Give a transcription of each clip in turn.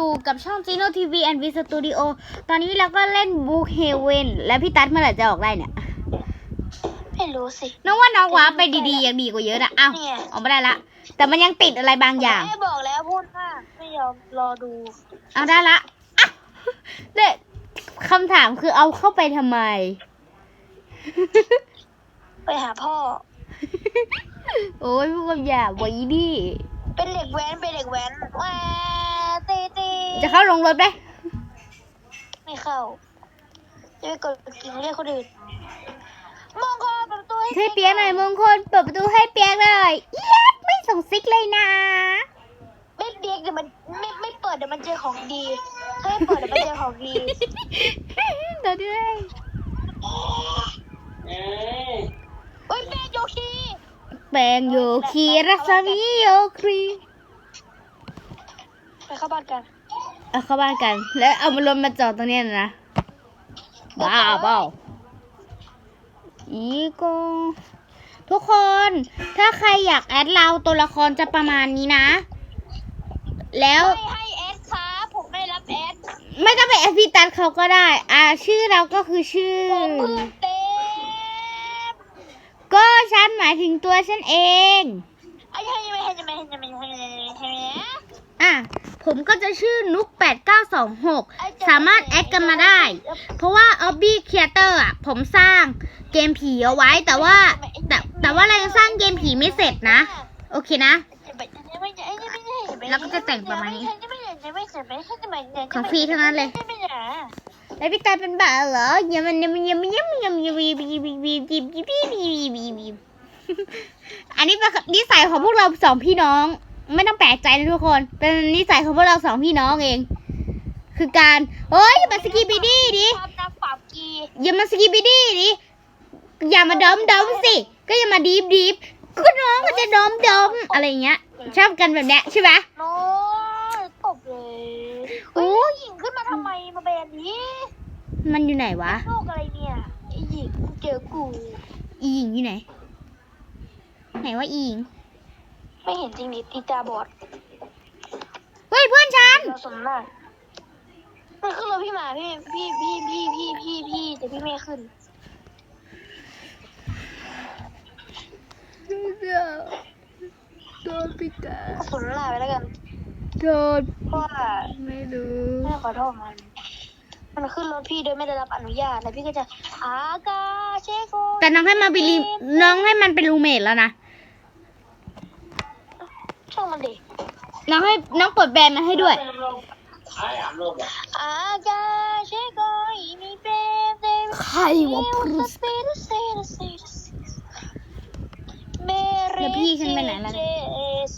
อยู่กับช่อง Gino TV and V Studio ตอนนี้เราก็เล่น Book Heaven และพี่ตั๊ดเมื่อไหร่จะออกได้เนี่ย ไม่รู้สิ น้องว่าน้องว้าร์ปไปดีๆ ยังดีกว่าเยอะนะอ้าวเนี่ย ออกไม่ได้ละ แต่มันยังติดอะไรบางอย่าง แม่บอกแล้วพูดมากไม่ยอมรอดูเอาได้ละอะเด็กคำถามคือเอาเข้าไปทำไม ไปหาพ่อ โอ้ยพูดคำหยาบไว้ดิ เป็นเด็กแว้นเป็นเด็กแว้นแหวตีตีจะเข้าลงรถไหมไม่เข้า จะไปกดกิ่งเรียกคนอื่นมองคอเปิดประตูให้ให้เปียกหน่อยมงคลเปิดประตูให้เปียกเลยเอี๊ยดไม่ส่งซิกเลยนะ ไม่เบียกเดี๋ยวมันไม่ไม่เปิดเดี๋ยวมันเจอของดีถ้าไม่เปิดเดี๋ยวมันเจอของดี เดี๋ยวด้วย เฮ้ยแม่โยคี แปลงโยคีรัศมีโยครีไปเข้าบ้านกันเอาเข้าบ้านกัน แล้วเอามารถมาจอดตรงเนี้ยนะบ้าเปล่าอีโกทุกคน ถ้าใครอยากแอดเราตัวละครจะประมาณนี้นะ แล้ว ไม่ให้เอสครับผมไม่รับเอสไม่ต้องไปแอดพี่ตัดเขาก็ได้ อ่า ชื่อเราก็คือชื่อ ผมเพื่อนเต็ม ก็ฉันหมายถึงตัวฉันเอง อะ ผมก็จะชื่อนุก 8926 สามารถแอดกันมาได้ เพราะว่า o b b y Creator อะ ผมสร้างเกมผีเอาไว้แต่ว่า แต่แต่ว่าเรายังสร้างเกมผีไม่เสร็จนะ โอเคนะ แล้วก็จะแต่งประมาณนี้ ของฟรีเทั้งนั้นเลย แล้วพี่ตายเป็นบ้าเหรออย่ามันอย่ามันอย่ามันอย่ามันอย่ามันอย่ามันอย่ามันอย่ามันอย่ามันอย่ามันอย่ามันอย่ามันอย่ามันอย่ามันอย่ามันอันนี้เป็นนิสัยของพวกเราสองพี่น้อง ไม่ต้องแปลกใจนะทุกคน เป็นนิสัยของพวกเราสองพี่น้องเอง คือการโอ้ยอย่ามาสกีบิดี้ดิอย่ามาสกีบิดี้ดิอย่ามาดอมดอมสิ ก็อย่ามาดีฟดีฟก็น้องก็จะดอมดอมอะไรเงี้ย ชอบกันแบบเนี้ยใช่ไหมโน้ยตบเลยโอ้ยหญิงขึ้นมาทำไมมาเป็นนี้ มันอยู่ไหนวะ โลกอะไรเนี่ยไอ้หญิงเจอกูอีหญิงอยู่ไหน ไหนว่าอีหญิง ไม่เห็นจริงดิตีตาบอดเฮ้ยเพื่อนฉัน เราสมหน้ามันขึ้นรถพี่มาพี่พี่พี่พี่พี่พี่พี่แต่พี่ไม่ขึ้น โดนพิกาสมหน้าไปแล้วกันโดนเพราะว่าไม่รู้ แม่ขอโทษมัน มันขึ้นรถพี่โดยไม่ได้รับอนุญาตแล้วพี่ก็จะอากาเชโกแต่น้องให้มาเป็นรีน้องให้มันเป็นรูเมทแล้วนะช่างมันดิน้องให้น้องกดแบนมาให้ด้วยอากาเชโกอีมีเปเตใครวะพริสแล้วพี่ฉันไปไหนล่ะ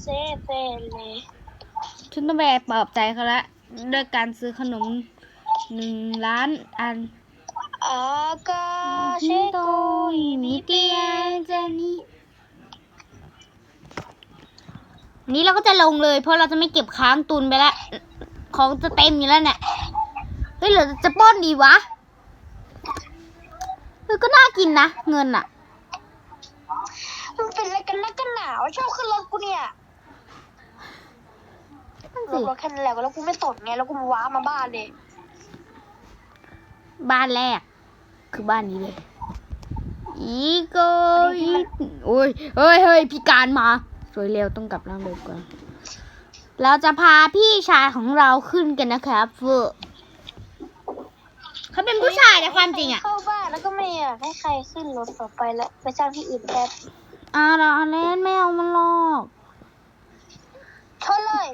เซเฟเลฉันต้องไปปลอบใจเขาละด้วยการซื้อขนม หนึ่งล้านอันอากาเชชิโตโกอิมิเตียเจนี่นี้เราก็จะลงเลย เพราะเราจะไม่เก็บค้างตุนไปแล้วของจะเต็มอยู่แล้วเนี่ยเฮ้ยหรือจะปล้นดีวะเฮ้ยก็น่ากินนะเงินอะมันเป็นอะไรกันนักกันหนาวชอบขึ้นรถกูเนี่ยนั่นรสิถรถแค่นั้นแหละแล้วกูไม่ตดไงแล้วกูมาว้ามาบ้านเลย บ้านแรก คือบ้านนี้เลย อีโกอีโอ้ยเฮ้ยเฮ้ยพี่การมา สวยเร็วต้องกลับร่างเดิมก่อน เราจะพาพี่ชายของเราขึ้นกันนะครับเฟอร์เขาเป็นผู้ชายแต่ความจริงอะเข้าบ้านแล้วก็ไม่อยากให้ใครขึ้นรถต่อไปแล้วไปจ้างที่อื่นแทนอ่าเราเล่นไม่เอามันหรอกชนเลย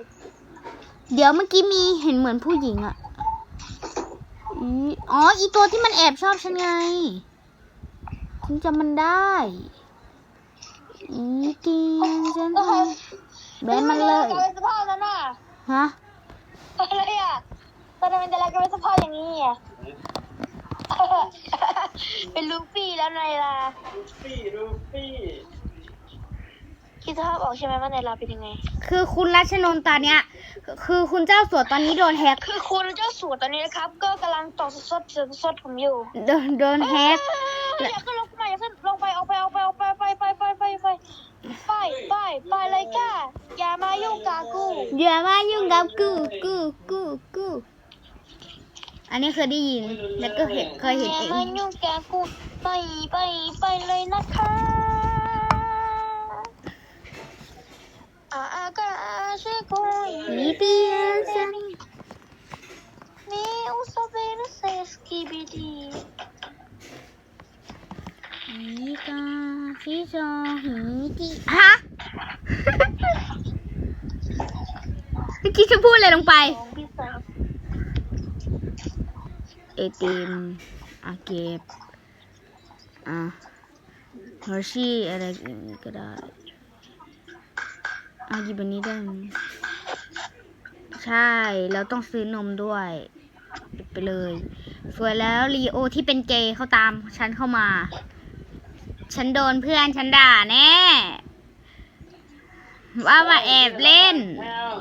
เดี๋ยวเมื่อกี้มีเห็นเหมือนผู้หญิงอะ อีอ๋อ อีตัวที่มันแอบชอบฉันไง ฉันจำมันได้ อีเตียนฉันแบนมันเลยกลายเป็นสภาพนั้นน่ะ ฮะ อะไรอะตอนนั้นมันจะกลายเป็นสภาพอย่างนี้อะเป็นลูฟี่แล้วนายลาฟี่รูฟี่คิดสภาพออกใช่ไหมว่านายลาเป็นยังไง คือคุณรัชนนท์ตอนเนี้ย คือคุณเจ้าสัวตอนนี้โดนแฮกคือคุณเจ้าสัวตอนนี้นะครับ ก็กำลังต่อสดๆสดๆผมอยู่โดนโดนแฮกอย่าขึ้นลงมาอย่าขึ้นลงไปเอาไปเอาไปเอาไปไปไปไปไปไปไปไปไปเลยก้าอย่ามายุ่งกับกูอย่ามายุ่งกับกูกูกูกูอันนี้เคยได้ยินแล้วก็เห็นเคยเห็นอย่าเองมายุ่งกับกูไปไปไปเลยนะคะากาศกูนี่เปียสังนี่อุสเบนเซสกีบีดีนี่กาฟิจอหีจีฮะเมื่อกี้ฉันพูดอะไรลงไปของพี่สาวเอติมอาเก็บอะเฮอร์ชี่อะไรอย่างนี้ก็ได้ อาหยิบอันนี้ได้ไหมใช่เราต้องซื้อนมด้วยไปเลย สวยแล้วลีโอที่เป็นเกย์เขาตามฉันเข้ามา ฉันโดนเพื่อนฉันด่าแน่ ว่ามาแอบเล่น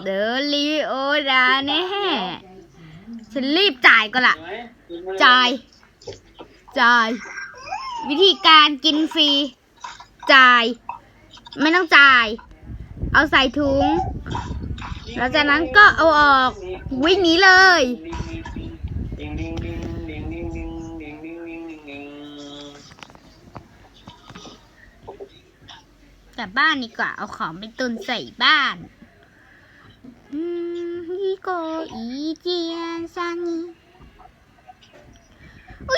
เดี๋ยวลีโอด่าแน่ ฉันรีบจ่ายก็ละจ่าย จ่าย วิธีการกินฟรี จ่าย ไม่ต้องจ่าย เอาใส่ถุง หลังจากนั้นก็เอาออกวิ่งหนีเลย กลับบ้านดีกว่า เอาของไปตุนใส่บ้านอีโกอีเจียนซานี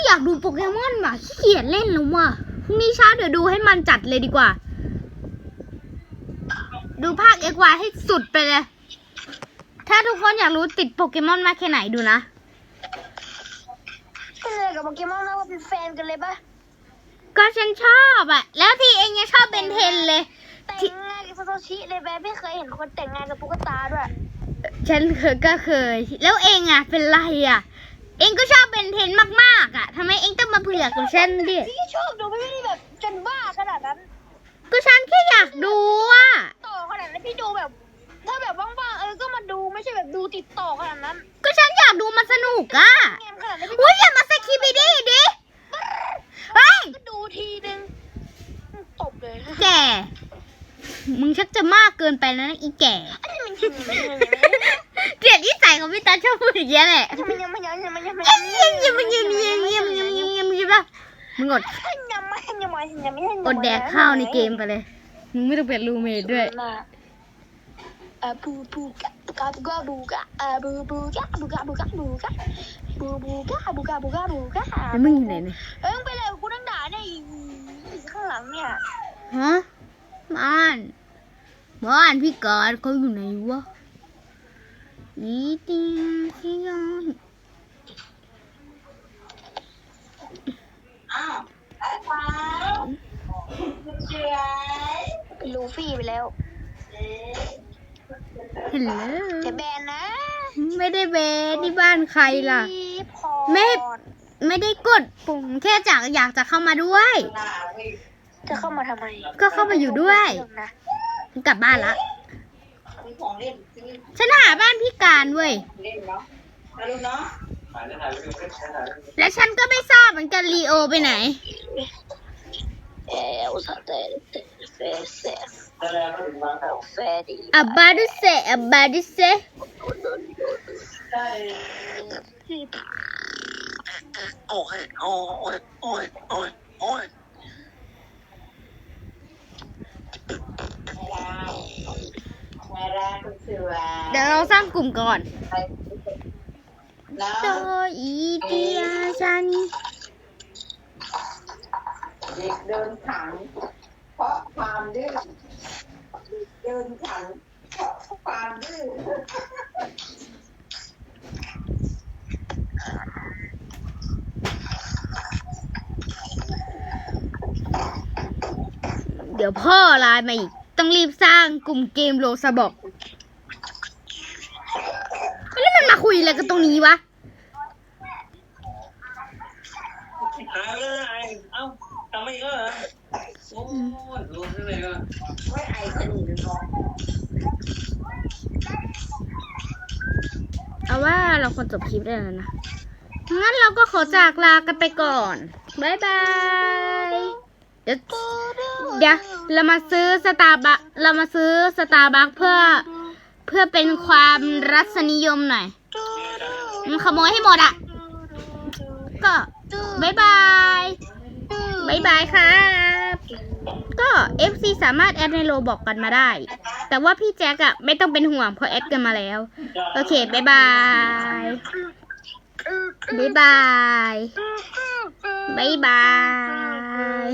อยากดูโปเกมอนว่ะขี้เกียจเล่นแล้วว่ะพรุ่งนี้เช้าเดี๋ยวดูให้มันจัดเลยดีกว่า ดูภาคเอกวายให้สุดไปเลย ถ้าทุกคนอยากรู้ติดโปเกมอนมากแค่ไหนดูนะเป็นเลยกับโปเกมอนแล้วว่าเป็นแฟนกันเลยปะก็ฉันชอบอะแล้วที่เองยังชอบเป็นเทนเลย แต่งงานกับซาโตชิเลยแบบไม่เคยเห็นคนแต่งงานกับตุ๊กตาด้วยฉันเคยก็เคย แล้วเองอะเป็นไรอะเองก็ชอบเป็นเทนมากๆอะทำไมเองต้องมาเผือกกับฉันดิพี่ชอบดูไม่ได้แบบจนบ้าขนาดนั้น แล้ะอีแก่เกลียี่ใส่ยของพี่ตาชอบพูดอย่างเงี้ยแหละมึงอดอดแดกข้าวในเกมไปเลย มึงไม่ต้องเป็นรูเมดด้วยบูบูกะบูกะบูกะบูบูกะบูกะบูกะบูกะบูบูกะบูกะบูกะบูกะมึงอยู่ไหนเนี่ยเอ้ยไปเลยคุณนั่งด่าเนี่ยข้างหลังเนี่ยฮะมัน บ้านพี่กอดเขาอยู่ไหนวะอีติงพี่ยอนลูฟี่ไปแล้วเห็นเลยจะแบนนะ ไม่ได้เบสที่บ้านใครล่ะพี่พรไม่ไม่ได้กดปุ่มแค่จากอยากจะเข้ามาด้วย จะเข้ามาทำไม ก็เข้ามาอยู่ด้วย กูกลับบ้านละมีของเล่นฉันหาบ้านพี่การเว้ยแล้วฉันก็ไม่ทราบเหมือนกันลีโอไปไหน อับบาดุเซอับบาดุเซโอ้ยโอ้ยโอ้ยโอ้ย เสือเดี๋ยวเราสร้างกลุ่มก่อนแล้วโดอีเตียชันเด็กเดินขังเพราะความดื้อเดินขังเพราะความดื้อเดี๋ยวพ่อไลน์มาอีก ต้องรีบสร้างกลุ่มเกมโลซาบอกแล้วมันมาคุยอะไรกันตรงนี้วะหาเลยไอเอ้าทำไมเออโอ้ยรู้ใช่ไหมก็ไม่ไอ้สนุกเลยเนาเอาว่าเราควรจบคลิปได้แล้วนะ งั้นเราก็ขอจากลากันไปก่อน บ๊ายบาย เดี๋ยว เดี๋ยวเรามาซื้อสตาร์บัคเรามาซื้อสตาร์บัคเพื่อเพื่อเป็นความรัศนิยมหน่อยมันขโมยให้หมดอะ ก็บายบายบายบายครับ ก็ FC สามารถแอดในโลบอกกันมาได้ แต่ว่าพี่แจ็คอะไม่ต้องเป็นห่วงเพราะแอดกันมาแล้ว โอเคบายบายบายบายบายบาย